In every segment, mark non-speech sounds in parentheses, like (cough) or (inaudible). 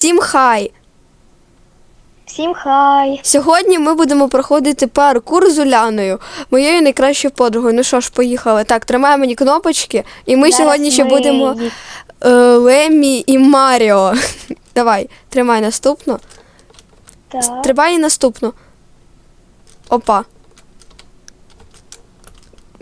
Всім хай! Всім хай! Сьогодні ми будемо проходити паркур з Уляною, моєю найкращою подругою. Ну що ж, поїхали. Так, тримай мені кнопочки, і ми Зараз сьогодні ще ми будемо е, Леммі і Маріо. (laughs) Давай, тримай наступну. Так. Тримай і наступну. Опа.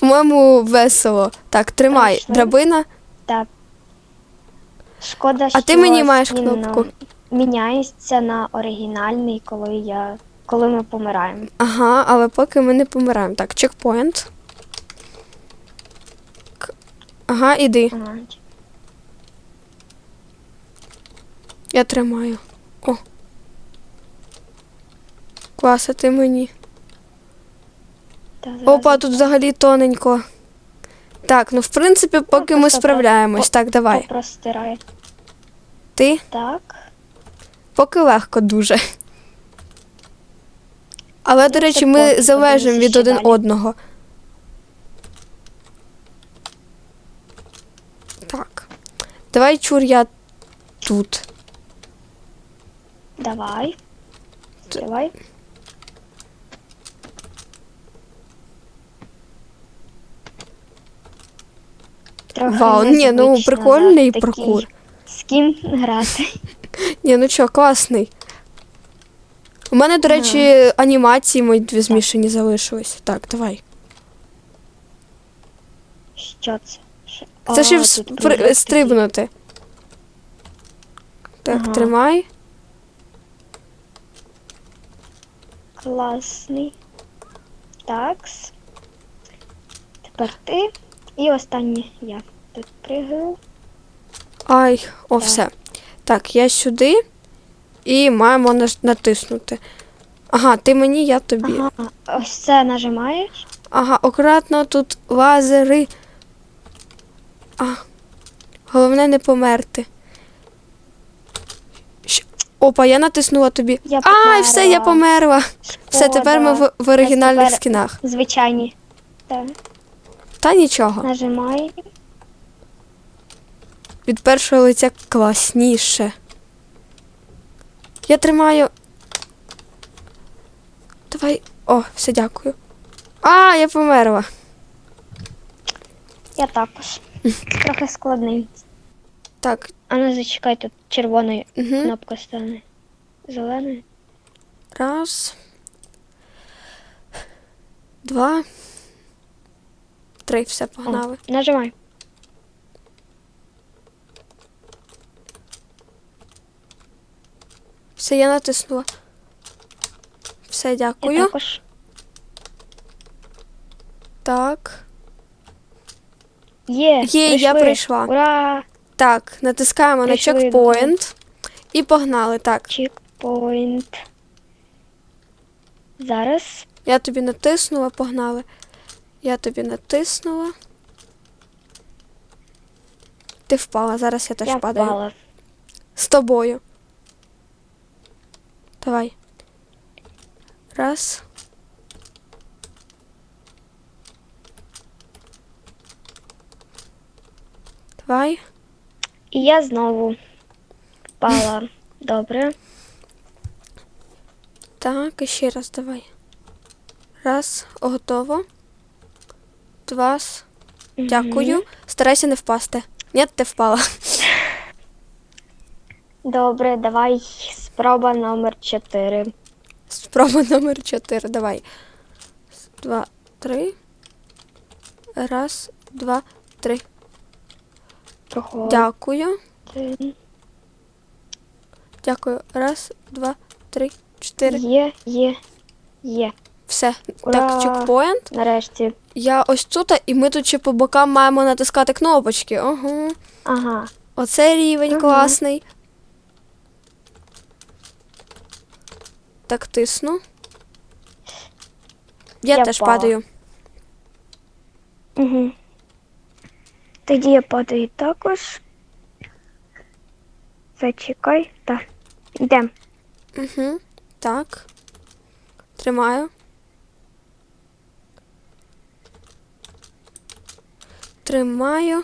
По-моєму, весело. Так, тримай. Точно. Драбина. так. Шкода, А ти мені маєш кнопку. Міняється на оригінальний, коли я. коли ми помираємо. Ага, але поки ми не помираємо. Так, чекпоінт. Ага, іди. Ага. Я тримаю. О. Клас, а ти мені. Та, Опа, тут взагалі тоненько. Так, ну в принципі, поки ми справляємось. Так, давай. Попростирай. Ти? Так. Поки легко дуже. Але, до Ну, речі, ми залежимо від один одного. Так. Давай, чур, я тут. Давай. Давай. Трохи Вау, ні, ну прикольний такий паркур. Скін грати. (laughs) Ні, ну чо, класний. У мене, до речі, анімації мої дві змішані залишились. Так, давай. Що це? Що- Це А, ще тут вс- при- стрибнути. Так, Ага. тримай. Класний. Такс. Тепер ти. І останнє я. Тут пригаю. Ай, о, Так. все. Так, я сюди і маємо натиснути. Ага, ти мені, я тобі. Ага. Ось це нажимаєш. Ага, акуратно тут лазери. А, головне не померти. Щ- Опа, я натиснула тобі. Я Ай, все, я померла. померла. Все, тепер ми в, в оригінальних тепер- скінах. Звичайні. Так. Та нічого. Нажимай. Від першого лиця класніше. Я тримаю. Давай. О, все, дякую. А, я померла. Я також. (laughs) Трохи складний. Так. А ну зачекай, тут червоною Угу. кнопка стане. Зеленою. Раз. Два. Три. Все, О, погнали. Нажимай. Все, я натиснула. Все, Я дякую. також. Так. Є. Є, я прийшла. Ура! Так, натискаємо Прийшли на чекпоінт. І погнали. Так. Чекпоінт. Зараз. Я тобі натиснула, погнали. Я тобі натиснула. Ти впала, зараз я теж я падаю. впала. З тобою. Давай. Раз. Давай. І я знову впала. Добре. Так, і ще раз давай. Раз, готово. Два. с- Дякую. Старайся не впасти. Ні, ти впала. Добре, давай спроба номер 4. Спроба номер 4. Давай. Два, три. Раз, два, три. Проходимо. Дякую. Дякую. Раз, два, три, чотири. Є, є, є. Все. Ура! Так, чекпоінт. Нарешті. Я ось тут, і ми тут ще по бокам маємо натискати кнопочки. Ага. Ага. Оце рівень Ага. класний. Так, тисну. Я, Я теж впала. падаю. Угу. Тоді я падаю також. Зачекай. Так. Йдемо. Угу. Так. Тримаю. Тримаю.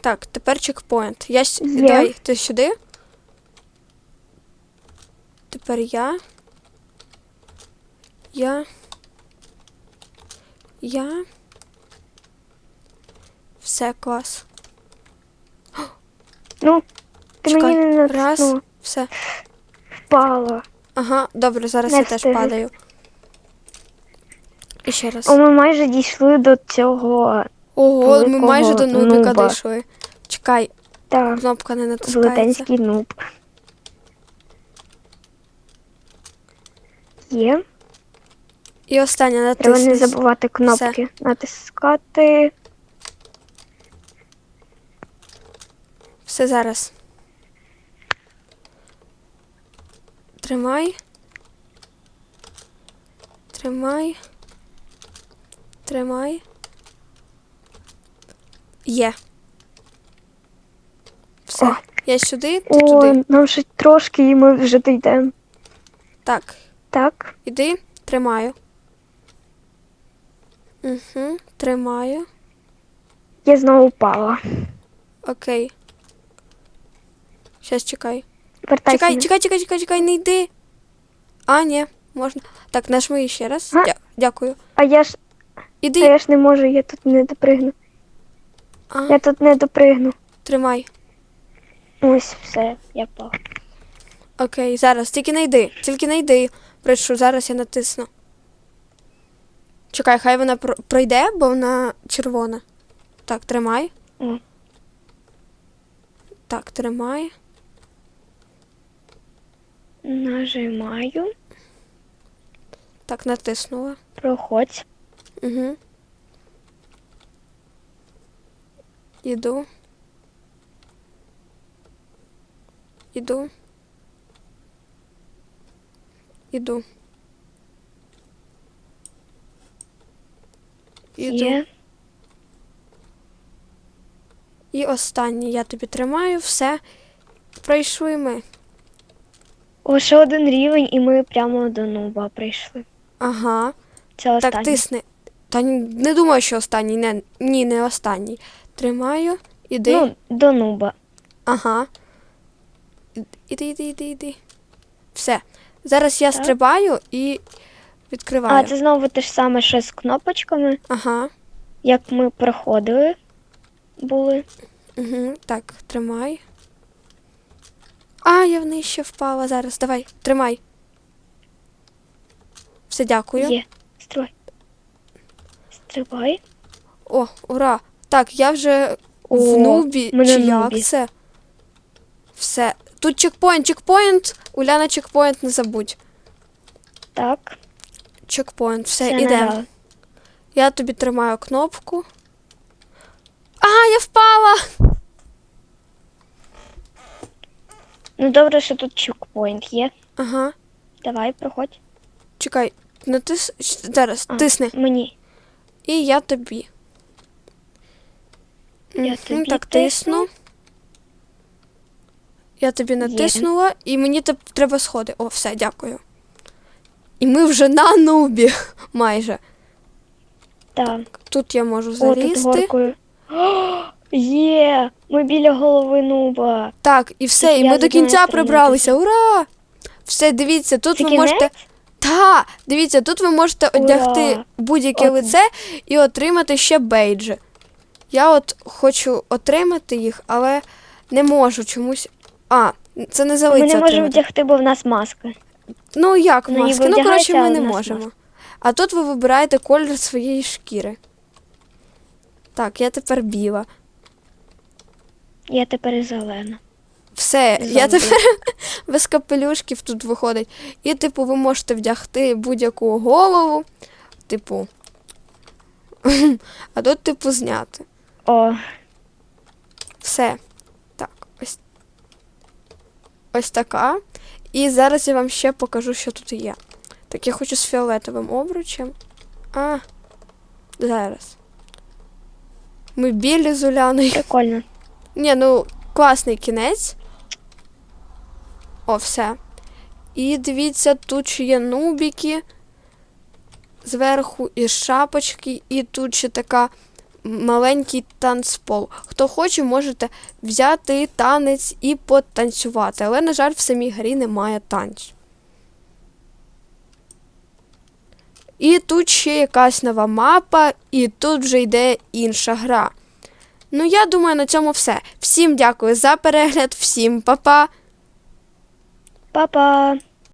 Так, тепер чекпоінт. Я с- Давай, ти сюди. Тепер я. Я. Я. Все, клас. Ну, ти Чекай, мені не раз. Все. Впала. Ага, добре, зараз Не я теж падаю. Ще раз. О, ми майже дійшли до цього Ого, ми майже до нубіка нуба. дійшли. Чекай, та кнопка не натискається. велетенський нуб. Є. І останнє Треба не забувати кнопки натискати. Все зараз. Тримай. Тримай. Тримай. Є. Все. О. Я сюди, ти О, туди. нам ще трошки і ми вже дійдемо. Так. Так. Іди, тримаю. Угу, тримаю. Я знову впала. Окей. Щас чекай. Вертайся. Чекай, чекай, чекай, чекай, чекай, не йди. А, ні, можна. Так, нажми ще раз. Дя- дякую. А я ж, Іди. я ж не можу, я тут не допригну. А, Я тут не допригну. тримай. Ось все, я впала. Окей, зараз, тільки не йди. Тільки не йди. Прошу, зараз я натисну. Чекай, хай вона пройде, бо вона червона. Так, тримай. О. Так, тримай. Нажимаю. Так, натиснула. Проходь. Угу. Іду. Іду. Іду. Іду. Є. І останнє. Я тобі тримаю, все. Пройшли ми. Ще один рівень, і ми прямо до нуба прийшли. Ага. Це останнє. Так, тисни. Та не думаю, що останній. Не, ні, не останній. Тримаю. Іди. Ну, до нуба. Ага. Іди, іди, іди, іди. Все. Зараз я Так. стрибаю і відкриваю. А, це знову те ж саме, що з кнопочками, Ага. як ми проходили. Були. Угу. Так, тримай. А, я в ще впала зараз. Давай, тримай. Все, дякую. Є. Стрибай. О, ура! Так, я вже О, в нубі. Чи на як це? Все. Тут чекпоінт, чекпоінт. Уляна, чекпоінт не забудь. Так. Чекпоінт, все, Все, надали. Я тобі тримаю кнопку. А, я впала! Ну добре, що тут чекпоінт є. Ага. Давай, проходь. Чекай, натис... Зараз, А, тисни. Мені. І я тобі. Я тобі так тисну. Я тобі натиснула, і мені треба сходи. О, все, дякую. І ми вже на нубі (laughs) майже. Так. Тут я можу О, тут залізти. горкою. О, (gasps) є! Ми біля голови нуба. Так, і все, Так і ми до кінця прибралися. Ура! Все, дивіться, тут Це ви кінець? можете. Та, дивіться, тут ви можете одягти будь-яке лице і отримати ще бейджі. Я от хочу отримати їх, але не можу чомусь. А, це не за Ми не можемо отримати. вдягти, бо в нас маска. Ну як ніби маски? Ну, коротше, ми не в нас можемо. маска. А тут ви вибираєте колір своєї шкіри. Так, я тепер біла. Я тепер зелена. Все, я тепер (laughs) без капелюшків тут виходить. І, типу, ви можете вдягти будь-яку голову, типу. (laughs) А тут, типу, зняти. О, Все. Так, ось. Ось така. І зараз я вам ще покажу, що тут є. Так, я хочу з фіолетовим обручем. А, зараз. Ми білі з Уляною. прикольно. Ні, ну класний кінець. О, все. І дивіться, тут ще є нубіки. Зверху і шапочки, і тут ще така маленький танцпол. Хто хоче, можете взяти танець і потанцювати. Але, на жаль, в самій грі немає танцю. І тут ще якась нова мапа, і тут вже йде інша гра. Ну, я думаю, на цьому все. Всім дякую за перегляд, всім па-па! Па-па!